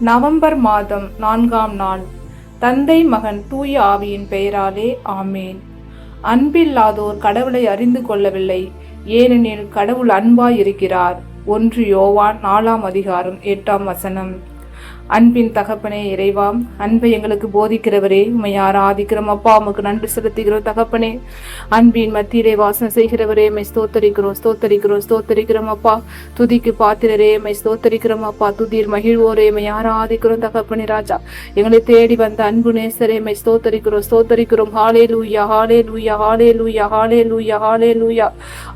November மாதம் நான்காம் நாள். தந்தை மகன் தூய ஆவியின் பெயராலே ஆமேன். அன்பில்லாதோர் கடவுளை அறிந்து கொள்ளவில்லை. ஏனெனில் கடவுள் அன்பாய் இருக்கிறார் ஒன்று யோவான் நாலாம் அதிகாரம் எட்டாம் வசனம். அன்பின் தகப்பனே இறைவாம் அன்பை எங்களுக்கு போதிக்கிறவரே உம்மை ஆராதிக்கிறோம். அப்பா உமக்கு நன்றி செலுத்துகிறோம் தகப்பனே. அன்பின் மத்தியிலே வாசம் செய்கிறவரே மை ஸ்தோத்தரிக்கிறோம் ஸ்தோத்தரிக்கிறோம் ஸ்தோத்தரிக்கிறோம். அப்பா துதிக்கு பாத்திரரே மை ஸ்தோத்தரிக்கிறோம். அப்பா துதியில் மகிழ்வோரே மை ஆராதிக்கிறோம் தகப்பனே ராஜா. எங்களை தேடி வந்த அன்பு நேசரே மை ஸ்தோத்தரிக்கிறோம் ஸ்தோத்தரிக்கிறோம். ஹாலே லூயா ஹாலே லூயா ஹாலே லூயா ஹாலே லூயா ஹாலே லூயா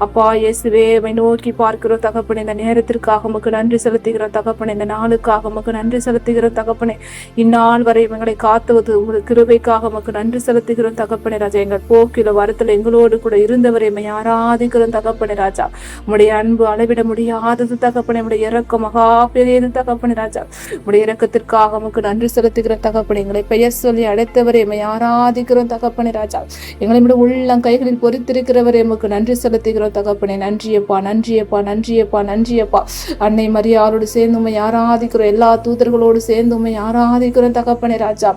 அப்பா இயேசுவே மை நோக்கி பார்க்கிறோம் தகப்பனே. இந்த நேரத்திற்காக உமக்கு நன்றி செலுத்துகிறோம் தகப்பனே. இந்த நாளுக்காக உமக்கு நன்றி செலுத்துகிற தகப்பனே. இந்நாள் வரை எங்களை காத்துவது உங்கள் கிருபைக்காக உமக்கு நன்றி செலுத்துகிறோம் தகப்பனே ராஜா. எங்கள் போக்கில வரத்துல எங்களோடு கூட இருந்தவரை மை ஆராதிக்கிறோம் தகப்பனே ராஜா. உடைய அன்பு அளவிட முடியாதது தகப்பனே. உடைய இறக்கம் மகா பெரியது தகப்பனே ராஜா. உடைய இறக்கத்திற்காக உமக்கு நன்றி செலுத்துகிற தகப்பனே. எங்களை பெயர் சொல்லி அழைத்தவரை எம்மை யாராதிக்கிறோம் தகப்பனே ராஜா. எங்களை விட உள்ளம் கைகளில் பொறித்திருக்கிறவரை எமக்கு நன்றி செலுத்துகிறோம் தகப்பனே. நன்றியப்பா நன்றியப்பா நன்றியப்பா நன்றியப்பா. அன்னை மரியாளோடு சேர்ந்து உண்மை ஆராதிக்கிறோம். எல்லா தூதர்களோடு சேர்ந்து உண்மை ஆராதிக்கிறோம் தகப்பனே ராஜா.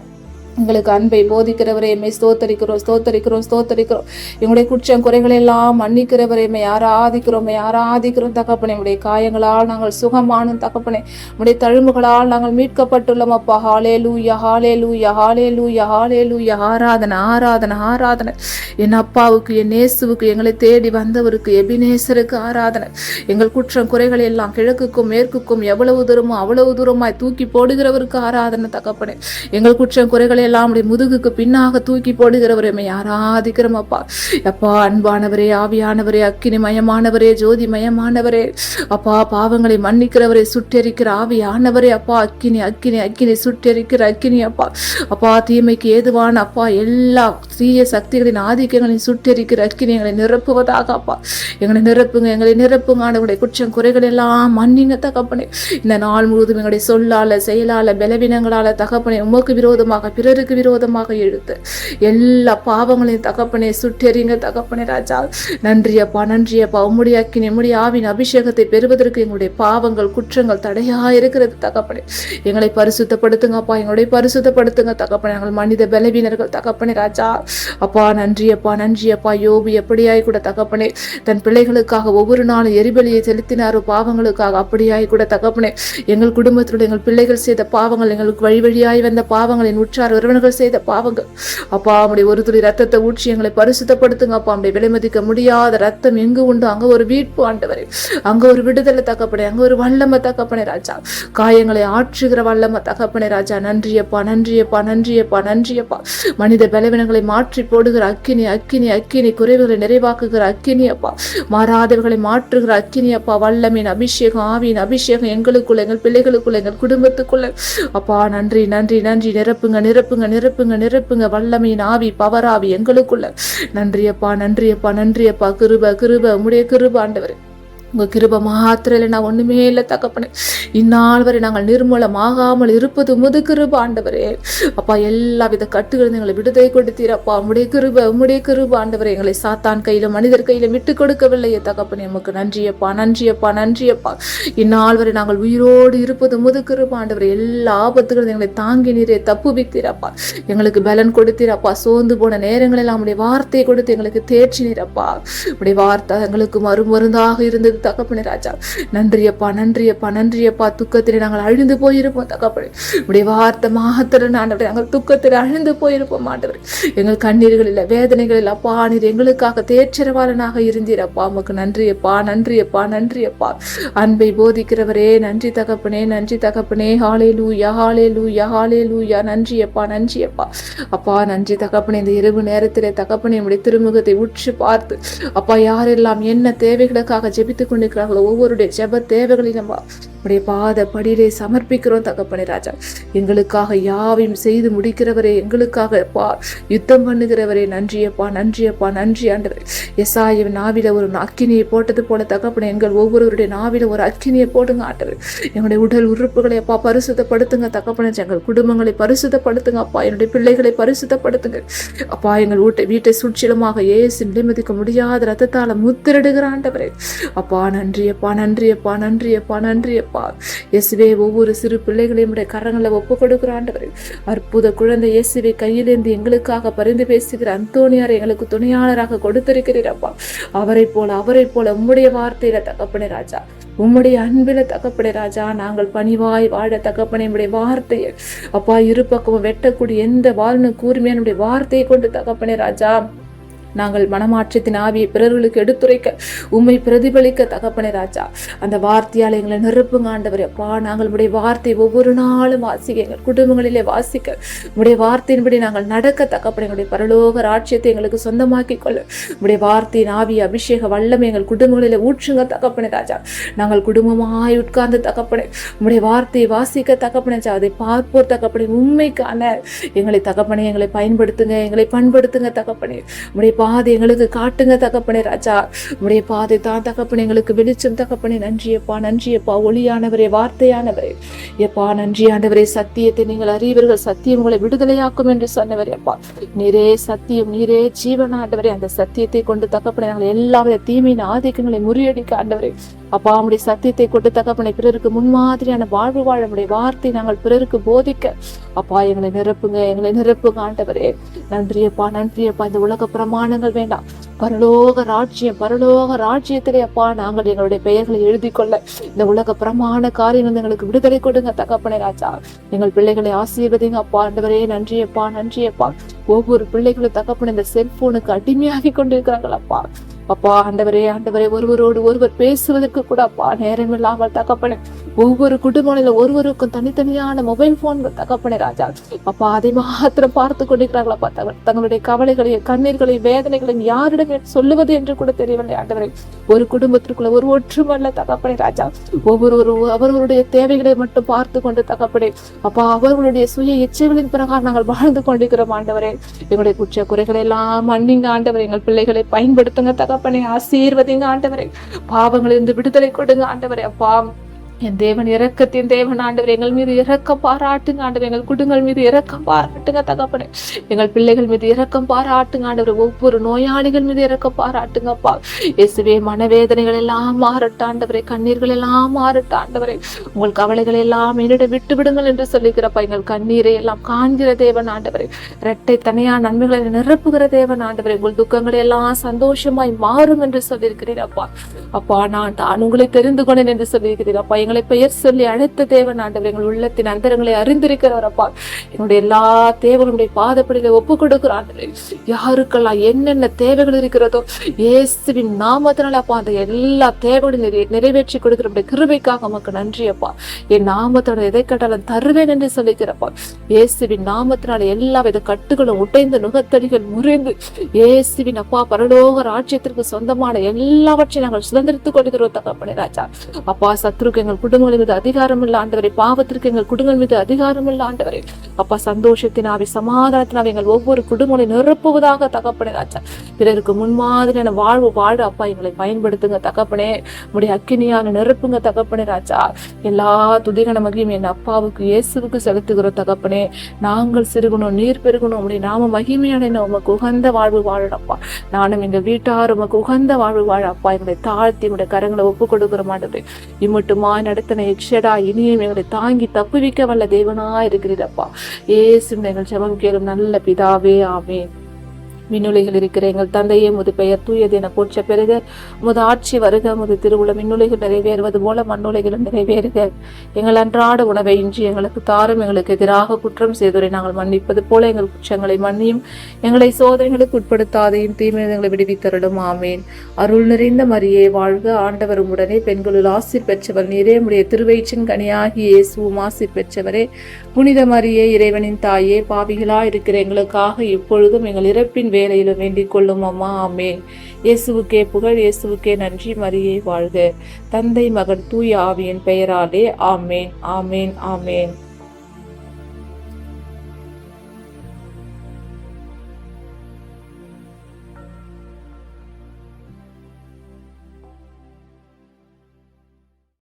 எங்களுக்கு அன்பை போதிக்கிறவரையுமே ஸ்தோத்தரிக்கிறோம் ஸ்தோத்தரிக்கிறோம் ஸ்தோத்தரிக்கிறோம். எங்களுடைய குற்றம் குறைகளை எல்லாம் மன்னிக்கிறவரையுமே மெய் ஆராதிக்கிறோம் ஆராதிக்கிறோம். தகப்பனே உடைய காயங்களால் நாங்கள் சுகமானும் தகப்பனே. உடைய தழும்புகளால் நாங்கள் மீட்கப்பட்டுள்ளோம் அப்பா. ஹாலே லூயா ஹாலே லூயா ஹாலே லூயா ஹாலே லூயா ஆராதனை ஆராதனை ஆராதனை. என் அப்பாவுக்கு என் நேசுவுக்கு எங்களை தேடி வந்தவருக்கு எபினேசருக்கு ஆராதனை. எங்கள் குற்றம் குறைகளை எல்லாம் கிழக்குக்கும் மேற்குக்கும் எவ்வளவு தூரமோ அவ்வளவு தூரமாய் தூக்கி போடுகிறவருக்கு ஆராதனை தகப்பனே. எங்கள் குற்றம் குறைகளை எல்லாம் உடைய முதுகுக்கு பின்னாக தூக்கி போடுகிறவரை ஆராதிக்கிறோம் அப்பா. அப்பா அன்பானவரே ஆவியானவரே அக்கினி மயமானவரே ஜோதி மயமானவரே அப்பா பாவங்களை மன்னிக்கிறவரே சுட்டெரிக்கிற ஆவியானவரே அப்பா. அக்கினி அக்கினி அக்கினி சுட்டெரிக்கிற அக்கினி அப்பா. அப்பா தீமைக்கு ஏதுவான அப்பா எல்லா தீய சக்திகளின் ஆதிக்கங்களை சுட்டெரிக்கிற அக்கினி எங்களை நிரப்புவதாக அப்பா. எங்களை நிரப்புங்க எங்களை நிரப்புங்க ஆண்டவருடைய குற்றம் குறைகள் எல்லாம் மன்னிங்க தகப்பனே. இந்த நாள் முழுவதும் எங்களுடைய சொல்லால செயலால பலவீனங்களால தகப்பனை உமக்கு விரோதமாக பிறருக்கு விரோதமாக எழுத்து எல்லா பாவங்களையும் தகப்பனை சுட்டெறிங்க தகப்பனே ராஜா. நன்றியப்பா நன்றியப்பா உம்முடைய அக்கினி உம்முடைய ஆவின் அபிஷேகத்தை பெறுவதற்கு எங்களுடைய பாவங்கள் குற்றங்கள் தடையா இருக்கிறது தகப்பனே. எங்களை பரிசுத்தப்படுத்துங்கப்பா எங்களுடைய பரிசுத்தப்படுத்துங்க தகப்பனே. எங்கள் மனித பலவீனர்கள் தகப்பனே ராஜா. அப்பா நன்றி அப்பா நன்றி அப்பா யோபு எப்படியாய் கூட தகப்பனே தன் பிள்ளைகளுக்காக ஒவ்வொரு நாளும் எரிபலியை செலுத்தினாரோ பாவங்களுக்காக அப்படியாய் கூட தகப்பனே எங்கள் குடும்பத்தில் எங்கள் பிள்ளைகள் செய்த பாவங்கள் எங்களுக்கு வழி வழியாய் வந்த பாவங்கள் என் உற்றார் உறவினர்கள் செய்த பாவங்கள். அப்பா அவருடைய ஒரு துளி ரத்தத்தை ஊற்றி எங்களை பரிசுத்தப்படுத்துங்க அப்பா. அவருடைய விலைமதிக்க முடியாத ரத்தம் எங்கு உண்டு அங்கே ஒரு வீட்பு ஆண்டவரே. அங்கே ஒரு விடுதலை தகப்பனே அங்கே ஒரு வல்லம தகப்பனே ராஜா. காயங்களை ஆற்றுகிற வல்லம தகப்பனே ராஜா. நன்றியப்பா நன்றியப்பா நன்றியப்பா நன்றியப்பா மனித பலவினங்களை மாற்றி போடுகிற அக்கினி அக்கினி அக்கினி குறைவுகளை நிறைவாக்குகிற அக்கினி அப்பா. மாறாதவர்களை மாற்றுகிற அக்கினி அப்பா. வல்லமின் அபிஷேகம் ஆவியின் அபிஷேகம். எங்களுக்குள்ள எங்கள் பிள்ளைகளுக்குள்ள எங்கள் குடும்பத்துக்குள்ள அப்பா நன்றி நன்றி நன்றி. நிரப்புங்க நிரப்புங்க நிரப்புங்க நிரப்புங்க. வல்லமையின் ஆவி பவராவி எங்களுக்குள்ள நன்றியப்பா நன்றியப்பா நன்றியப்பா. கிருப கிருப. உடைய கிருப ஆண்டவர். உங்க கிருப மாத்திரையில் நான் ஒண்ணுமே இல்லை தகப்பனே. இந்நாள் வரை நாங்கள் நிர்மூலமாகாமல் இருப்பது முது கிருப ஆண்டவரே. அப்பா எல்லா வித கட்டுகளும் எங்களை விடுதலை கொடுத்தீரப்பா. உம்முடைய கிருப உம்முடைய கிருப ஆண்டவரே. எங்களை சாத்தான் கையில் மனிதர் கையில் விட்டு கொடுக்கவில்லையே தகப்பனே. நமக்கு நன்றியப்பா நன்றியப்பா நன்றியப்பா. இந்நாள் வரை நாங்கள் உயிரோடு இருப்பது முது கிருப ஆண்டவரே. எல்லா ஆபத்துகளும் எங்களை தாங்கி நீரே தப்பு வித்தீரப்பா எங்களுக்கு பலன் கொடுத்தீரப்பா. சோர்ந்து போன நேரங்களில் உடைய வார்த்தையை கொடுத்து எங்களுக்கு தேற்றினீரப்பா. உடைய வார்த்தை எங்களுக்கு மறுமருந்தாக இருந்தது. தகப்பனே ராஜா. நன்றியப்பா நன்றியப்பா நன்றியப்பா. துக்கத்திலே நாங்கள் அழிந்து போயிருப்போம் தகப்பனே. உடைய வார்த்தை மாத்திரம் ஆண்டவரே நாங்கள் துக்கத்தில் அழிந்து போயிருப்போம் ஆண்டவரே. எங்கள் கண்ணீர்களில் வேதனைகளில் அப்பா நீர் எங்களுக்காக தேற்றரவாளனாக இருந்தீரப்பா. உமக்கு நன்றியப்பா நன்றியப்பா நன்றியப்பா. அன்பை போதிக்கிறவரே நன்றி தகப்பனே நன்றி தகப்பனே. ஹாலே லூயா ஹாலே லூயா ஹாலே லூயா நன்றியப்பா நன்றியப்பா. அப்பா நன்றி தகப்பனே. இந்த இரவு நேரத்திலே தகப்பனே உடைய திருமுகத்தை உற்று பார்த்து அப்பா யாரெல்லாம் என்ன தேவைகளுக்காக ஜெபித்து ஜெபித்துக் கொண்டிருக்கிறார்களோ ஒவ்வொருடைய ஜெப தேவைகளையும் உடைய பாத படியிலே சமர்ப்பிக்கிறோம் தகப்பனே ராஜா. எங்களுக்காக யாவையும் செய்து முடிக்கிறவரே எங்களுக்காக பா யுத்தம் பண்ணுகிறவரே நன்றியப்பா நன்றியப்பா நன்றி ஆண்டவர். எசாய நாவில ஒரு அக்கினியை போட்டது போல தகப்பனே எங்கள் ஒவ்வொருவருடைய நாவில ஒரு அக்கினியை போடுங்க ஆண்டவர். எங்களுடைய உடல் உறுப்புகளை அப்பா பரிசுத்தப்படுத்துங்க தகப்பனே. எங்கள் குடும்பங்களை பரிசுத்தப்படுத்துங்க அப்பா. என்னுடைய பிள்ளைகளை பரிசுத்தப்படுத்துங்க. அப்பா எங்கள் வீட்டை வீட்டை சுற்றிலுமாக ஏசு நிலைமதிக்க முடியாத ரத்தத்தால முத்திரிடுகிற ஆண்டவரே. அப்பா அப்பா நன்றியப்பா நன்றியப்பா நன்றியப்பா நன்றியப்பா இயேசுவே ஒவ்வொரு சிறு பிள்ளைகளையும் உடைய கரங்களில் ஒப்பு கொடுக்கிறாண்டவர் அற்புத குழந்தை இயேசுவை கையிலேந்து எங்களுக்காக பரிந்து பேசுகிற அந்தோணியார் எங்களுக்கு துணையாளராக கொடுத்திருக்கிறீரப்பா அவரை போல அவரை போல உம்முடைய வார்த்தையில தகப்பனே ராஜா. உம்முடைய அன்பில தகப்பனே ராஜா. நாங்கள் பணிவாய் வாழ தகப்பனே உடைய வார்த்தையை. அப்பா இரு பக்கமும் வெட்டக்கூடிய எந்த வாழ்னு கூர்மையான வார்த்தையை கொண்டு தகப்பனே ராஜா. நாங்கள் மனமாற்றத்தின் ஆவியை பிறர்களுக்கு எடுத்துரைக்க உண்மை பிரதிபலிக்க தகப்பனே ராஜா. அந்த வார்த்தையால் எங்களை நிரப்புங்க ஆண்டவர். அப்பா நாங்கள் உடைய வார்த்தை ஒவ்வொரு நாளும் வாசிக்க எங்கள் குடும்பங்களிலே வாசிக்க உடைய வார்த்தையின்படி நாங்கள் நடக்க தகப்பனே எங்களுடைய பரலோக ராட்சியத்தை எங்களுக்கு சொந்தமாக்கி கொள்ள. உடைய வார்த்தையின் ஆவி அபிஷேக வல்லமை எங்கள் குடும்பங்களிலே ஊற்றுங்க தகப்பனே ராஜா. நாங்கள் குடும்பமாய் உட்கார்ந்து தகப்பனே உடைய வார்த்தையை வாசிக்க தகப்பனே அதை பார்ப்போர் தகப்பனே உண்மைக்கான எங்களை தகப்பனே எங்களை பயன்படுத்துங்க எங்களை பண்படுத்துங்க தகப்பனே. உடைய பாதை எங்களுக்கு காட்டுங்க தகப்பனே ராஜா. உடைய பாதை தான் தகப்பனே எங்களுக்கு வெளிச்சம் தகப்பனே. நன்றியப்பா நன்றியப்பா ஒளியானவரே வார்த்தையானவரே. எப்பா நன்றி ஆண்டவரே. சத்தியத்தை நீங்கள் அறிவீர்கள். சத்தியம் உங்களை விடுதலையாக்கும் என்று சொன்னவர் அப்பா. நீரே சத்தியம் நீரே ஜீவன் ஆண்டவரே. அந்த சத்தியத்தை கொண்டு தகப்பனே நாங்கள் எல்லாவித தீமையின் ஆதிக்கங்களை முறியடிக்க ஆண்டவரே. அப்பா உடைய சத்தியத்தை கொண்டு தகப்பனை பிறருக்கு முன்மாதிரியான வாழ்வு வாழ உடைய வார்த்தை நாங்கள் பிறருக்கு போதிக்க. அப்பா எங்களை நிரப்புங்க எங்களை நிரப்புங்க ஆண்டவரே. நன்றியப்பா நன்றியப்பா இந்த உலக സാധനങ്ങൾ വേണ്ട. பரலோக ராஜ்யம் பரலோக ராஜ்யத்திலே அப்பா நாங்கள் எங்களுடைய பெயர்களை எழுதி கொள்ள இந்த உலக பிரமாண காரியங்கள் எங்களுக்கு விடுதலை கொடுங்க தகப்பனை ராஜா. எங்கள் பிள்ளைகளை ஆசீர்வதிங்க அப்பா ஆண்டவரே நன்றியப்பா நன்றியப்பா ஒவ்வொரு பிள்ளைகளும் தகப்பன இந்த செல்போனுக்கு அடிமையாகி கொண்டிருக்கிறார்கள் அப்பா. அப்பா ஆண்டவரே ஆண்டவரே ஒருவரோடு ஒருவர் பேசுவதற்கு கூட அப்பா நேரம் இல்லாமல் தகப்பனே ஒவ்வொரு குடும்பங்களில் ஒருவருக்கும் தனித்தனியான மொபைல் போன்கள் தகப்பனே ராஜா. அப்பா அதை மாத்திரம் பார்த்து கொண்டிருக்கிறார்கள் அப்பா. தங்களுடைய கவலைகளையும் கண்ணீர்களையும் வேதனைகளையும் யாரிடம் சொல்லுவது என்று கூட தெரியவில்லை. ஆண்டவரை ஒரு குடும்பத்திற்குள்ள ஒரு ஒற்றுமல்ல தகப்பனை ராஜா. ஒவ்வொரு அவர்களுடைய தேவைகளை மட்டும் பார்த்து கொண்டு தகப்படை அப்பா அவர்களுடைய சுய இச்சைகளின் பிரகாரம் நாங்கள் வாழ்ந்து கொண்டிருக்கிறோம் ஆண்டவரே. எங்களுடைய குற்ற குறைகளை எல்லாம் மன்னிங்க ஆண்டவர். எங்கள் பிள்ளைகளை பயன்படுத்துங்க தகப்பனை. ஆசீர்வதிங்க ஆண்டவரை. பாவங்களிலிருந்து விடுதலை கொடுங்க ஆண்டவரே. அப்பா என் தேவன் இறக்கத்தின் தேவன் ஆண்டவர் எங்கள் மீது இறக்கம் பாராட்டுங்க ஆண்டவர் எங்கள் குடுங்கள் மீது இறக்கம் பாராட்டுங்க தகப்பனே. எங்கள் பிள்ளைகள் மீது இறக்கம் பாராட்டுங்க ஆண்டவர் ஒவ்வொரு நோயாளிகள் மீது இறக்கம் பாராட்டுங்கப்பா. இயேசுவே மனவேதனைகள் எல்லாம் மாறட்டாண்டவரை கண்ணீர்கள் எல்லாம் மாறட்டாண்டவரை உங்கள் கவலைகள் எல்லாம் என்னிடம் விட்டு விடுங்கள் என்று சொல்லுகிறப்பா எங்கள் கண்ணீரை எல்லாம் காண்கிற தேவன் ஆண்டவரே. இரட்டை தனியா நன்மைகளை நிரப்புகிற தேவன் ஆண்டவரே. உங்கள் துக்கங்களை எல்லாம் சந்தோஷமாய் மாறும் என்று சொல்லியிருக்கிறீர் அப்பா அப்பா நான் தான் உங்களை தெரிந்து கொண்டேன் என்று சொல்லியிருக்கிறீர் அப்பா எங்களை பெயர் சொல்லி அழைத்த தேவன் ஆண்டவர் எங்கள் உள்ளத்தின் அந்தரங்களை அறிந்திருக்கிறவர் அப்பா. என்னுடைய எல்லா தேவனுடைய பாதப்படியில ஒப்பு கொடுக்கிற ஆண்டவரே யாருக்கெல்லாம் என்னென்ன தேவைகள் இருக்கிறதோ இயேசுவின் நாமத்தினால அப்பா அந்த எல்லா தேவைகளையும் நிறைவேற்றி கொடுக்கிற உம்முடைய கிருபைக்காக உமக்கு நன்றி அப்பா. என் நாமத்தோட எதை கட்டாலும் தருவேன் என்று சொல்லிக்கிறப்பா இயேசுவின் நாமத்தினால எல்லா வித கட்டுகளும் உடைந்து நுகத்தடிகள் முறிந்து இயேசுவின் அப்பா பரலோக ராஜ்யத்திற்கு சொந்தமான எல்லாவற்றையும் நாங்கள் சுதந்திரத்துக் கொள்கிறோம் தகப்பனே ராஜா. அப்பா சத்ருக்கு எங்கள் குடும்பங்கள் மீது அதிகாரம் இல்ல ஆண்டவரை பாவத்திற்கு எங்கள் குடும்பங்கள் மீது அதிகாரம் இல்ல ஆண்டவரை. அப்பா சந்தோஷத்தினாவே சமாதானத்தினாவே எங்கள் ஒவ்வொரு குடும்பங்களை நிரப்புவதாக தகப்பனே ராஜா. பிறருக்கு முன்மாதிரியான வாழ்வு வாழ அப்பா எங்களை பயன்படுத்துங்க தகப்பனே. உடைய அக்கினியான நிரப்புங்க தகப்பனே ராஜா. எல்லா துதிகன மகியும் என் அப்பாவுக்கு இயேசுவுக்கு செலுத்துகிறோம் தகப்பனே. நாங்கள் சிறுகணும் நீர் பெருகணும். உடைய நாம மகிமையான உமக்கு உகந்த வாழ்வு வாழப்பா நானும் எங்க வீட்டார் உமக்கு உகந்த வாழ்வு வாழ அப்பா. எங்களை தாழ்த்தி உடைய கரங்களை ஒப்பு கொடுக்கிற மாட்டேன் இம்மட்டுமா நடத்தின எக்ஷடா இனியும் எங்களை தாங்கி தப்புவிக்க வல்ல தேவனா இருக்கிறீரப்பா ஏசு எங்கள் ஜெபம் கேளும் நல்ல பிதாவே ஆமேன். விண்ணுலைகள் இருக்கிற எங்கள் தந்தையே முது பெயர் தூயது என போற்ற பெருக முது ஆட்சி வருக முது திருவுள விண்ணுலைகள் நிறைவேறுவது போல மண்ணுலைகளும் நிறைவேறுக. எங்கள் அன்றாட உணவை இன்றி எங்களுக்கு தாரும் எங்களுக்கு எதிராக குற்றம் செய்தோரை நாங்கள் மன்னிப்பது போல எங்கள் குற்றங்களை மன்னியும். எங்களை சோதனைகளுக்கு உட்படுத்தாதையும் தீமைகளை விடுவித்தருளும். ஆமேன். அருள் நிறைந்த மரியே வாழ்க ஆண்டவரும் உடனே பெண்களுள் ஆசி பெற்றவர் நீரே. உடைய திருவயிற்றின் கனியாகி இயேசுவும் ஆசி பெற்றவரே. புனித மரியே இறைவனின் தாயே பாவிகளா இருக்கிற எங்களுக்காக இப்பொழுதும் எங்கள் இறப்பின் வேலையிலும் வேண்டிக் கொள்ளும் அம்மா ஆமேன். இயேசுவுக்கே புகழ் இயேசுவுக்கே நன்றி மரியை வாழ்க. தந்தை மகன் தூய ஆவியின் பெயராலே ஆமேன் ஆமேன் ஆமேன்.